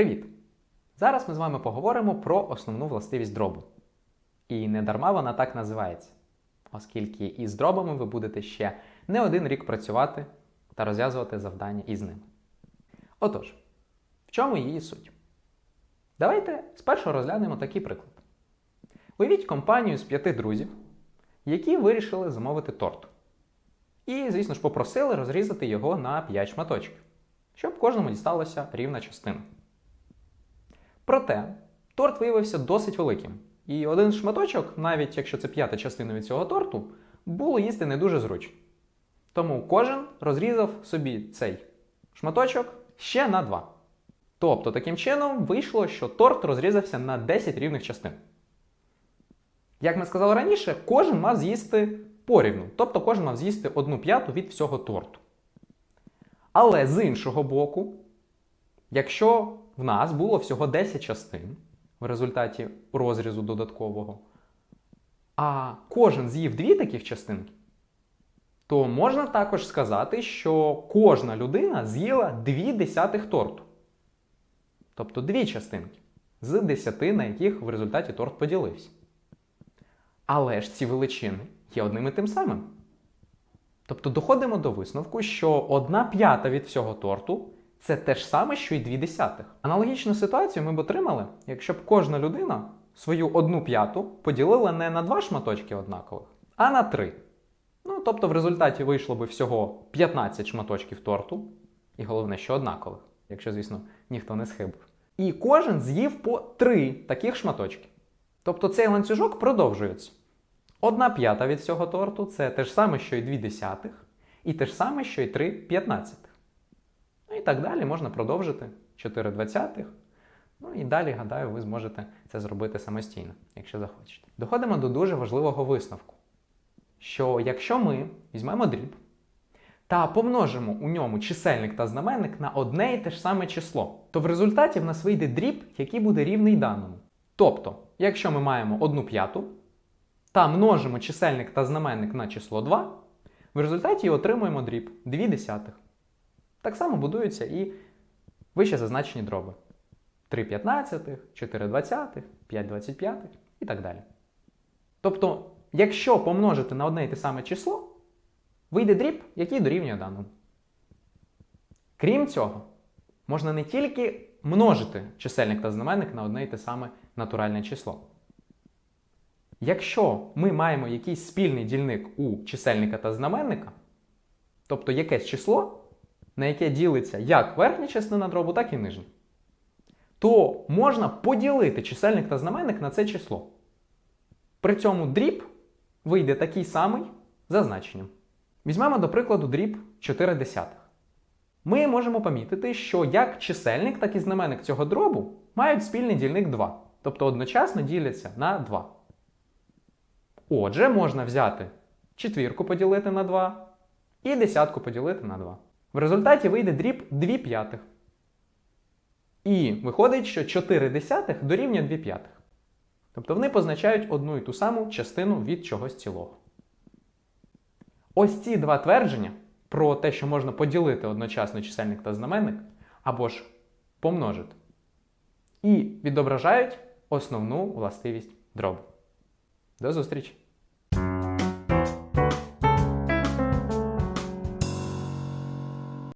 Привіт! Зараз ми з вами поговоримо про основну властивість дробу. І не дарма вона так називається, оскільки із дробами ви будете ще не один рік працювати та розв'язувати завдання із ними. Отож, в чому її суть? Давайте спершу розглянемо такий приклад. Уявіть компанію з п'яти друзів, які вирішили замовити торт. І, звісно ж, попросили розрізати його на 5 шматочків, щоб кожному дісталася рівна частина. Проте, торт виявився досить великим. І один шматочок, навіть якщо це п'ята частина від цього торту, було їсти не дуже зручно. Тому кожен розрізав собі цей шматочок ще на два. Тобто, таким чином вийшло, що торт розрізався на 10 рівних частин. Як ми сказали раніше, кожен мав з'їсти порівну, тобто кожен мав з'їсти одну п'яту від всього торту. Але з іншого боку, якщо в нас було всього 10 частин в результаті розрізу додаткового, а кожен з'їв дві таких частинки, то можна також сказати, що кожна людина з'їла дві десятих торту. Тобто дві частинки з десяти, на яких в результаті торт поділився. Але ж ці величини є одним і тим самим. Тобто доходимо до висновку, що одна п'ята від всього торту це те ж саме, що й дві десятих. Аналогічну ситуацію ми б отримали, якщо б кожна людина свою одну п'яту поділила не на два шматочки однакових, а на три. Ну, тобто, в результаті вийшло би всього 15 шматочків торту, і головне, що однакових, якщо, звісно, ніхто не схибив. І кожен з'їв по три таких шматочки. Тобто цей ланцюжок продовжується. Одна п'ята від цього торту це те ж саме, що й дві десятих, і те ж саме, що й три п'ятнадцятих. І так далі можна продовжити 4 двадцятих. Ну і далі, гадаю, ви зможете це зробити самостійно, якщо захочете. Доходимо до дуже важливого висновку: що якщо ми візьмемо дріб та помножимо у ньому чисельник та знаменник на одне і те ж саме число, то в результаті в нас вийде дріб, який буде рівний даному. Тобто, якщо ми маємо одну п'яту та множимо чисельник та знаменник на число 2, в результаті отримуємо дріб 2 десятих. Так само будуються і вище зазначені дроби. 3 п'ятнадцятих, 4 двадцятих, 5 двадцятп'ятих і так далі. Тобто, якщо помножити на одне і те саме число, вийде дріб, який дорівнює даному. Крім цього, можна не тільки множити чисельник та знаменник на одне і те саме натуральне число. Якщо ми маємо якийсь спільний дільник у чисельника та знаменника, тобто якесь число, на яке ділиться як верхня частина дробу, так і нижня, то можна поділити чисельник та знаменник на це число. При цьому дріб вийде такий самий за значенням. Візьмемо, до прикладу, дріб 4 десятих. Ми можемо помітити, що як чисельник, так і знаменник цього дробу мають спільний дільник 2, тобто одночасно діляться на 2. Отже, можна взяти четвірку поділити на 2 і десятку поділити на 2. В результаті вийде дріб 2 п'ятих. І виходить, що 4 десятих дорівнює 2 п'ятих. Тобто вони позначають одну і ту саму частину від чогось цілого. Ось ці два твердження про те, що можна поділити одночасно чисельник та знаменник, або ж помножити, і відображають основну властивість дробу. До зустрічі!